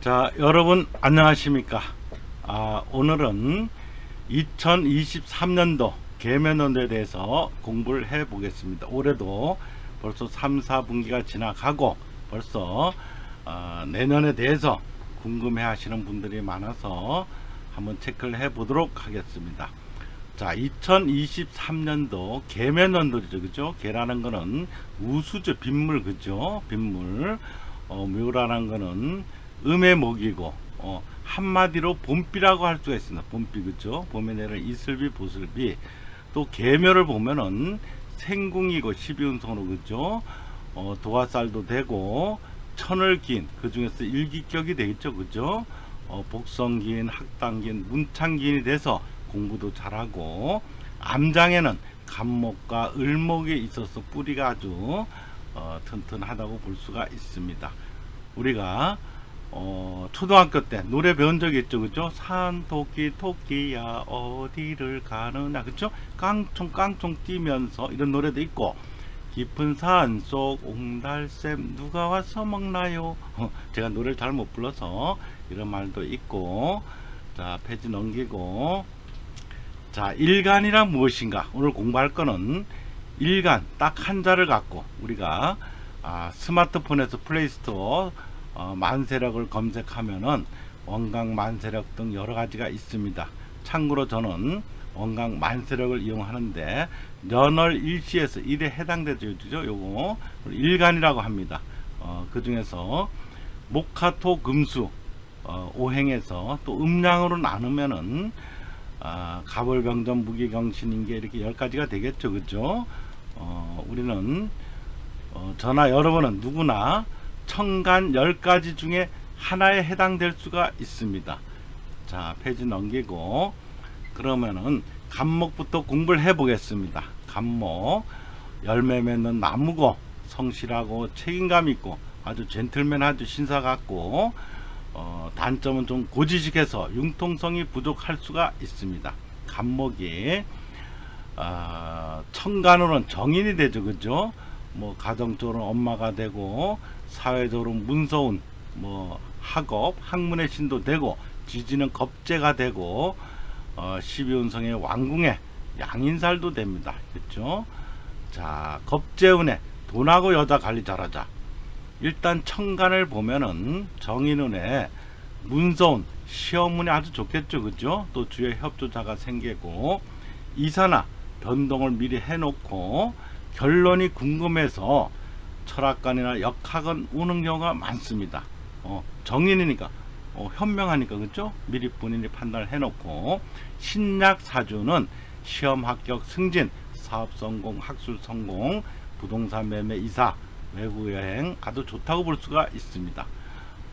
자, 여러분 안녕하십니까? 아, 오늘은 2023년도 계면원에 대해서 공부를 해 보겠습니다. 올해도 벌써 3, 4분기가 지나가고 벌써 아, 내년에 대해서 궁금해 하시는 분들이 많아서 한번 체크를 해 보도록 하겠습니다. 자, 2023년도 계면원들이죠, 그죠? 개라는 거는 우수죠, 빗물, 그죠? 빗물. 어, 묘라는 거는 음의 목이고, 어, 한마디로 봄비라고 할 수가 있습니다. 봄비, 그죠? 봄에 내는 이슬비, 보슬비. 또 계묘를 보면은 생궁이고, 12운성으로, 그죠? 어, 도화살도 되고, 천을 긴, 그 중에서 일기격이 되겠죠, 그죠? 어, 복성긴, 학당긴, 문창긴이 돼서 공부도 잘하고 암장에는 간목과 을목이 있어서 뿌리가 아주 어, 튼튼하다고 볼 수가 있습니다. 우리가 어, 초등학교 때 노래 배운 적이 있죠, 그죠? 산 토끼 토끼야 어디를 가느냐, 그죠? 깡총 깡총 뛰면서 이런 노래도 있고 깊은 산 속 옹달샘 누가 와서 먹나요? 어, 제가 노래를 잘 못 불러서 이런 말도 있고 자 페이지 넘기고 자 일간이란 무엇인가 오늘 공부할 거는 일간 딱 한자를 갖고 우리가 아, 스마트폰에서 플레이스토어 어, 만세력을 검색하면은 원강 만세력 등 여러 가지가 있습니다. 참고로 저는 원강 만세력을 이용하는데 연월 일시에서 일에 해당되죠. 요거 일간이라고 합니다. 어, 그 중에서 목화토 금수 어, 오행에서 또 음양으로 나누면은 아, 가벌병전 무기경신인계 이렇게 열 가지가 되겠죠, 그죠? 어, 우리는 어, 저나 여러분은 누구나 청간 열 가지 중에 하나에 해당될 수가 있습니다. 자, 페이지 넘기고 그러면은 간목부터 공부를 해 보겠습니다. 간목 열매 맺는 나무고 성실하고 책임감 있고 아주 젠틀맨 아주 신사 같고 어, 단점은 좀 고지식해서 융통성이 부족할 수가 있습니다. 간목이 아, 청간으로는 정인이 되죠, 그죠? 뭐 가정적으로 엄마가 되고 사회적으로 문서운 뭐 학업, 학문의 신도 되고 지지는 겁재가 되고 어, 12운성의 왕궁의 양인살도 됩니다. 그렇죠? 자, 겁재운에 돈하고 여자 관리 잘하자. 일단 청간을 보면은 정인운에 문서운 시험운이 아주 좋겠죠, 그죠? 또 주요 협조자가 생기고 이사나 변동을 미리 해놓고 결론이 궁금해서 철학관이나 역학은 오는 경우가 많습니다. 어, 정인이니까 어, 현명하니까 그죠? 미리 본인이 판단을 해놓고 신약 사주는 시험 합격 승진, 사업 성공, 학술 성공, 부동산 매매 이사, 외국 여행 아주 좋다고 볼 수가 있습니다.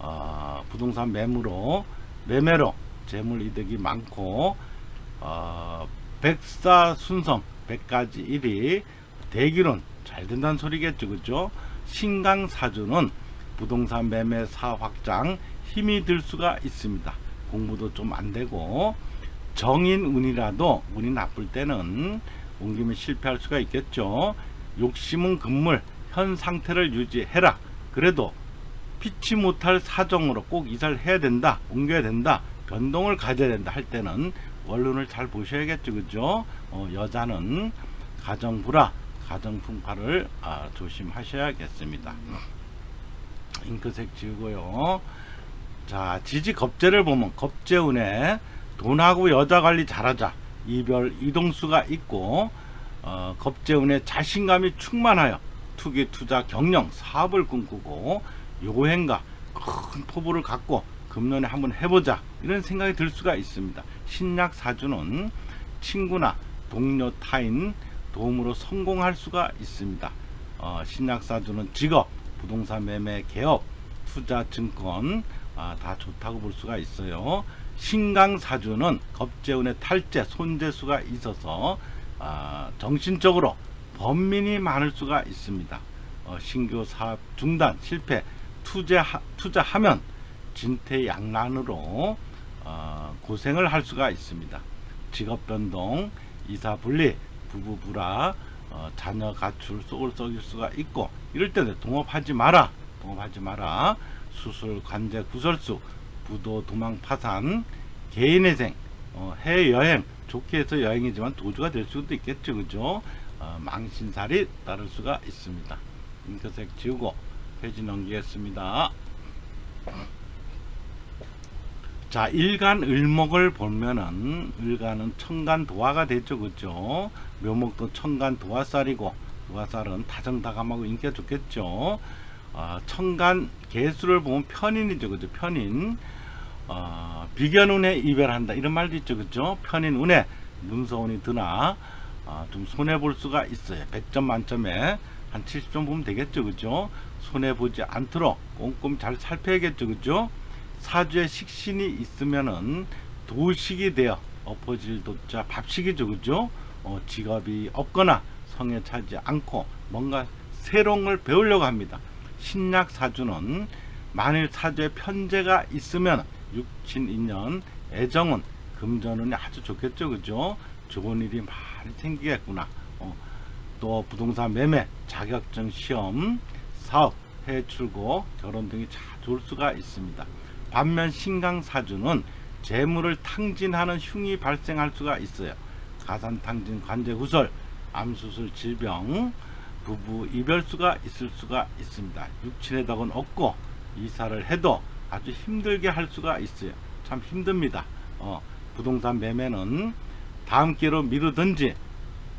어, 부동산 매물로 매매로 재물 이득이 많고 어, 백사 순성 백가지 일이 대기론 잘 된다는 소리겠죠, 그죠? 신강 사주는 부동산 매매 사 확장 힘이 들 수가 있습니다. 공부도 좀 안 되고 정인 운이라도 운이 나쁠 때는 옮기면 실패할 수가 있겠죠. 욕심은 금물 현 상태를 유지해라. 그래도 피치 못할 사정으로 꼭 이사를 해야 된다. 옮겨야 된다. 변동을 가져야 된다 할 때는 원론을 잘 보셔야겠죠. 그죠? 어, 여자는 가정불화, 가정풍파를 아, 조심하셔야겠습니다. 잉크색 지우고요. 자, 지지 겁재를 보면 겁재운에 돈하고 여자 관리 잘하자. 이별 이동수가 있고 어, 겁재운에 자신감이 충만하여 투기 투자 경영 사업을 꿈꾸고 요행가 큰 포부를 갖고 금년에 한번 해보자 이런 생각이 들 수가 있습니다. 신약 사주는 친구나 동료 타인 도움으로 성공할 수가 있습니다. 어, 신약 사주는 직업, 부동산 매매, 개업, 투자, 증권 아, 다 좋다고 볼 수가 있어요. 신강 사주는 겁재운의 탈재, 손재수가 있어서 아, 정신적으로 범민이 많을 수가 있습니다. 어, 신규 사업 중단, 실패, 투자, 투자하면 진퇴양난으로 어, 고생을 할 수가 있습니다. 직업 변동, 이사 분리, 부부 불화, 어, 자녀 가출 속을 썩일 수가 있고 이럴 때는 동업하지 마라. 동업하지 마라. 수술, 관제, 구설수, 부도, 도망, 파산, 개인회생, 어, 해외여행, 좋게 해서 여행이지만 도주가 될 수도 있겠죠. 그죠? 어, 망신살이 따를 수가 있습니다. 잉크색 지우고 페이지 넘기겠습니다. 자, 일간 을목을 보면은 을간은 천간 도화가 되죠. 그죠? 묘목도 천간 도화살이고 도화살은 다정다감하고 인기가 좋겠죠. 어, 천간 개수를 보면 편인이죠. 그죠? 편인. 어, 비견운에 이별한다. 이런 말도 있죠. 그죠? 편인 운에 문서운이 드나 어, 좀 손해 볼 수가 있어요. 100점 만점에 한 70점 보면 되겠죠. 그죠? 손해 보지 않도록 꼼꼼히 잘 살펴야겠죠. 그죠? 사주에 식신이 있으면은 도식이 되어 엎어질 도자 밥식이죠. 그죠? 어, 직업이 없거나 성에 차지 않고 뭔가 새로운 걸 배우려고 합니다. 신약 사주는 만일 사주에 편제가 있으면 육친 인연 애정은 금전운이 아주 좋겠죠. 그죠? 좋은 일이 많이 생기겠구나. 어, 또 부동산 매매, 자격증 시험, 사업, 해외 출고, 결혼 등이 잘 좋을 수가 있습니다. 반면 신강 사주는 재물을 탕진하는 흉이 발생할 수가 있어요. 가산 탕진, 관제 후설, 암수술, 질병, 부부 이별수가 있을 수가 있습니다. 육친의 덕은 없고 이사를 해도 아주 힘들게 할 수가 있어요. 참 힘듭니다. 어, 부동산 매매는 다음 기회로 미루든지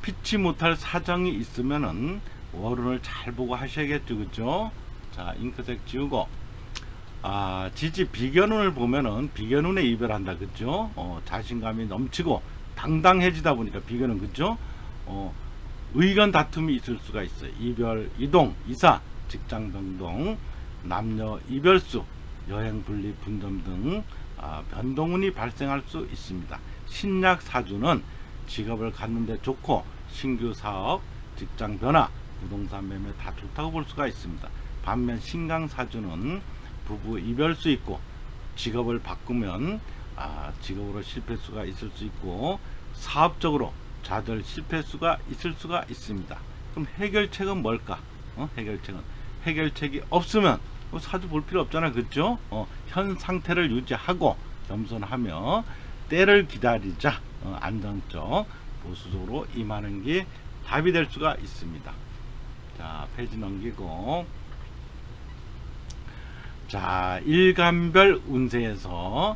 피치 못할 사정이 있으면은 월운을 잘 보고 하셔야겠죠, 그죠? 자, 잉크색 지우고 아, 지지 비견운을 보면은 비견운에 이별한다, 그죠? 어, 자신감이 넘치고 당당해지다 보니까 비견은 그죠? 어, 의견 다툼이 있을 수가 있어요. 이별, 이동, 이사, 직장 변동, 남녀 이별수, 여행 분리, 분점 등 아, 변동운이 발생할 수 있습니다. 신약 사주는 직업을 갖는데 좋고 신규 사업, 직장 변화, 부동산 매매 다 좋다고 볼 수가 있습니다. 반면 신강 사주는 부부 이별 수 있고 직업을 바꾸면 아, 직업으로 실패 수가 있을 수 있고 사업적으로 좌절 실패 수가 있을 수가 있습니다. 그럼 해결책은 뭘까? 어? 해결책은 해결책이 없으면 뭐 사주 볼 필요 없잖아, 그죠? 어, 현 상태를 유지하고 겸손하며 때를 기다리자 어, 안정적 보수적으로 임하는 게 답이 될 수가 있습니다. 자 페이지 넘기고 자 일간별 운세에서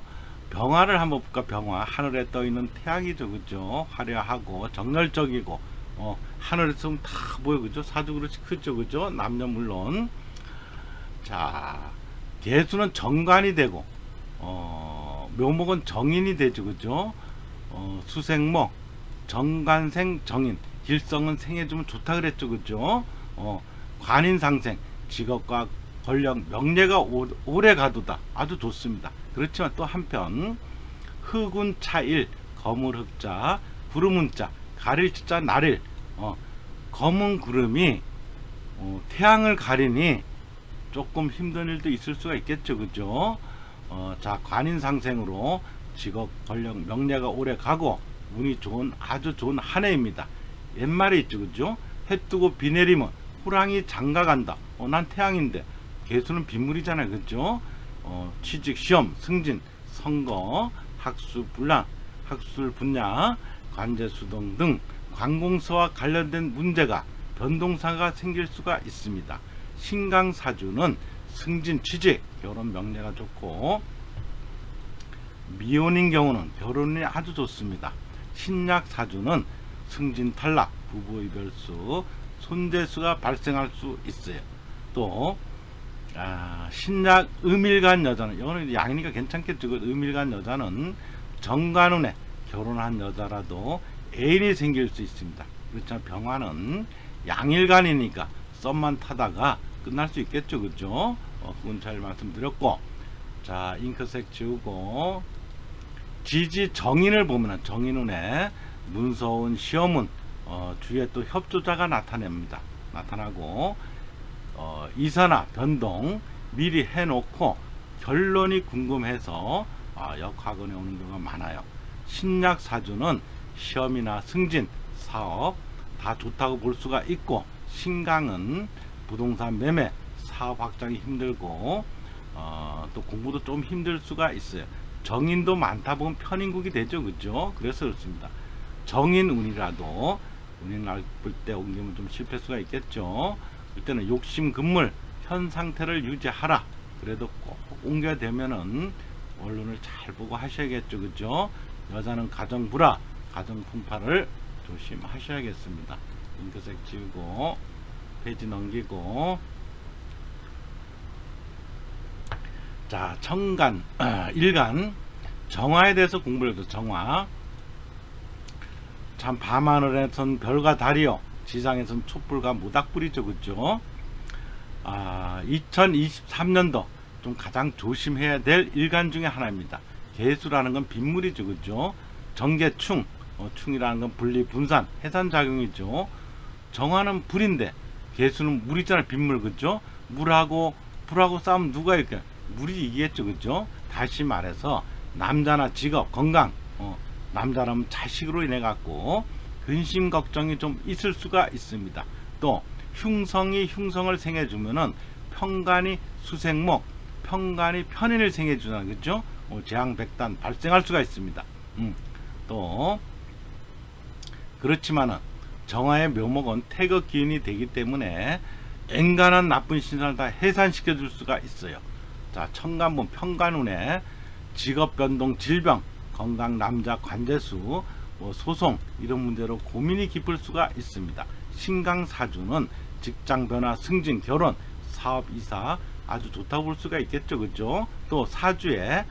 병화를 한번 볼까? 병화. 하늘에 떠 있는 태양이죠. 그죠? 화려하고 정열적이고 어, 하늘에서 다 보여. 그죠? 사주 그렇지 크죠. 그죠? 남녀 물론. 자 개수는 정관이 되고 어, 묘목은 정인이 되죠. 그죠? 어, 수생목 정관생 정인. 길성은 생해주면 좋다 그랬죠. 그죠? 어, 관인상생 직업과 권력 명예가 오, 오래 가도다. 아주 좋습니다. 그렇지만 또 한편 흑운 차일 거물 흑자 구름 운자 가릴 자 나릴 어, 검은 구름이 어, 태양을 가리니 조금 힘든 일도 있을 수가 있겠죠. 그죠? 어, 자 관인상생으로 직업 권력 명예가 오래 가고 운이 좋은 아주 좋은 한 해입니다. 옛말에 있죠. 그죠? 해 뜨고 비 내리면 호랑이 장가 간다. 어, 난 태양인데 개수는 빗물이잖아요. 그죠? 어, 취직 시험 승진 선거 학수 불량 학술 분야 관제 수동 등 관공서와 관련된 문제가 변동사가 생길 수가 있습니다. 신강사주는 승진 취직 결혼 명예가 좋고 미혼인 경우는 결혼이 아주 좋습니다. 신약 사주는 승진 탈락 부부 이별수 손재수가 발생할 수 있어요. 또 아, 신약 음일간 여자는 이거는 양이니까 괜찮겠죠. 그 음일간 여자는 정관운에 결혼한 여자라도 애인이 생길 수 있습니다. 그렇지만 병화는 양일간이니까 썸만 타다가 끝날 수 있겠죠. 그죠? 어, 그건 잘 말씀드렸고. 자 잉크색 지우고. 지지 정인을 보면 정인운에 문서운 시험운 어, 주위에 또 협조자가 나타냅니다. 나타나고 어, 이사나 변동 미리 해놓고 결론이 궁금해서 아, 역학원에 오는 경우가 많아요. 신약 사주는 시험이나 승진, 사업 다 좋다고 볼 수가 있고 신강은 부동산 매매, 사업 확장이 힘들고 어, 또 공부도 좀 힘들 수가 있어요. 정인도 많다 보면 편인국이 되죠, 그죠? 그래서 그렇습니다. 정인 운이라도 운이 나쁠 때 옮기면 좀 실패 수가 있겠죠. 이때는 욕심 금물 현 상태를 유지하라. 그래도 꼭 옮겨야 되면은 언론을 잘 보고 하셔야겠죠, 그죠? 여자는 가정 불화, 가정 풍파를 조심하셔야겠습니다. 잉크색 지우고 페이지 넘기고 자 청간 일간 정화에 대해서 공부를 해도 정화 참 밤하늘에선 별과 달이요 지상에선 촛불과 모닥불이죠 그죠? 아 2023년도 좀 가장 조심해야 될 일간 중에 하나입니다. 개수라는 건 빗물이죠 그죠? 정계충 어, 충이라는 건 분리 분산 해산 작용이죠. 정화는 불인데 개수는 물이잖아요 빗물 그죠? 물하고 불하고 싸우면 누가 이렇게 물이 이기겠죠 그죠? 다시 말해서 남자나 직업 건강 어, 남자라면 자식으로 인해 갖고 근심 걱정이 좀 있을 수가 있습니다. 또 흉성이 흉성을 생해 주면은 평간이 수생목 평간이 편인을 생해 주나 그죠? 어, 재앙백단 발생할 수가 있습니다. 음, 또 그렇지만은 정화의 묘목은 태극 기운이 되기 때문에 엔간한 나쁜 신상을 다 해산시켜 줄 수가 있어요. 자, 청간분 평간운에 직업 변동, 질병, 건강, 남자, 관제수, 뭐 소송 이런 문제로 고민이 깊을 수가 있습니다. 신강 사주는 직장 변화, 승진, 결혼, 사업 이사 아주 좋다고 볼 수가 있겠죠, 그죠? 또 사주에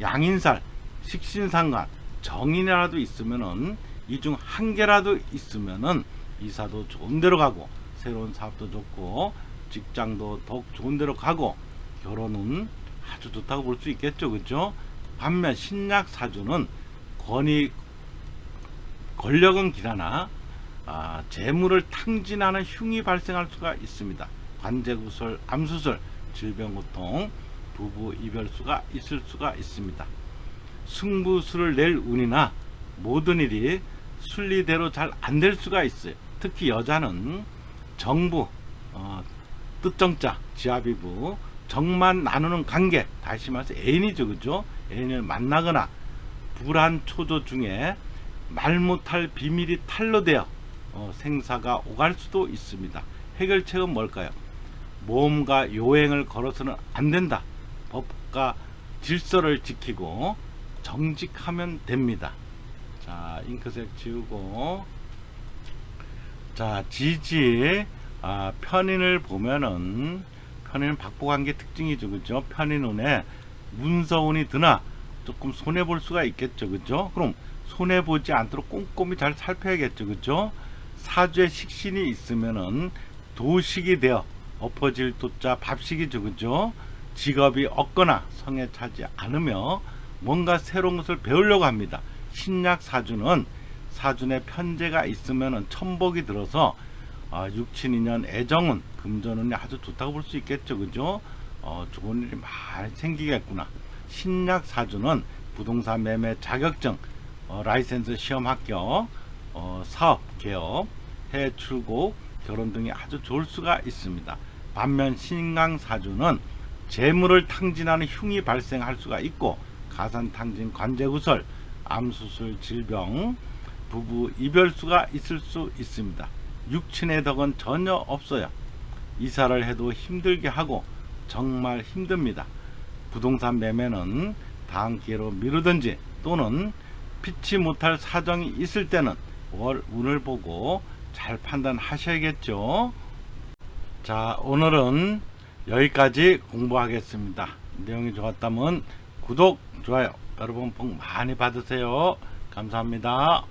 양인살, 식신상관, 정인이라도 있으면은 이 중 한 개라도 있으면은 이사도 좋은 데로 가고 새로운 사업도 좋고 직장도 더욱 좋은 데로 가고 결혼은 아주 좋다고 볼 수 있겠죠 그죠 반면 신약 사주는 권위 권력은 기라나 아, 재물을 탕진하는 흉이 발생할 수가 있습니다 관제구설 암수술 질병고통 부부 이별수가 있을 수가 있습니다 승부수를 낼 운이나 모든 일이 순리대로 잘 안 될 수가 있어요. 특히 여자는 정부, 어, 뜻정자, 지아비부, 정만 나누는 관계, 다시 말해서 애인이죠, 그죠? 애인을 만나거나 불안 초조 중에 말 못할 비밀이 탄로되어 어, 생사가 오갈 수도 있습니다. 해결책은 뭘까요? 모험과 요행을 걸어서는 안 된다. 법과 질서를 지키고 정직하면 됩니다. 자, 잉크색 지우고 자, 지지 아, 편인을 보면은 편인은 박보관계 특징이죠. 그죠? 편인운에 문서운이 드나 조금 손해 볼 수가 있겠죠. 그죠? 그럼 손해 보지 않도록 꼼꼼히 잘 살펴야겠죠. 그죠? 사주에 식신이 있으면은 도식이 되어 엎어질 도자 밥식이죠. 그죠? 직업이 없거나 성에 차지 않으며 뭔가 새로운 것을 배우려고 합니다. 신약 사주는 사준에 편제가 있으면 천복이 들어서 어, 육친인연 애정은 금전운이 아주 좋다고 볼 수 있겠죠 그죠 어, 좋은 일이 많이 생기겠구나 신약 사주는 부동산 매매 자격증 어, 라이센스 시험 합격 어, 사업 개업 해외 출국 결혼 등이 아주 좋을 수가 있습니다 반면 신강 사주는 재물을 탕진하는 흉이 발생할 수가 있고 가산 탕진 관제구설 암수술, 질병, 부부 이별수가 있을 수 있습니다. 육친의 덕은 전혀 없어요. 이사를 해도 힘들게 하고 정말 힘듭니다. 부동산 매매는 다음 기회로 미루든지 또는 피치 못할 사정이 있을 때는 월 운을 보고 잘 판단하셔야겠죠. 자, 오늘은 여기까지 공부하겠습니다. 내용이 좋았다면 구독, 좋아요 여러분 복 많이 받으세요. 감사합니다.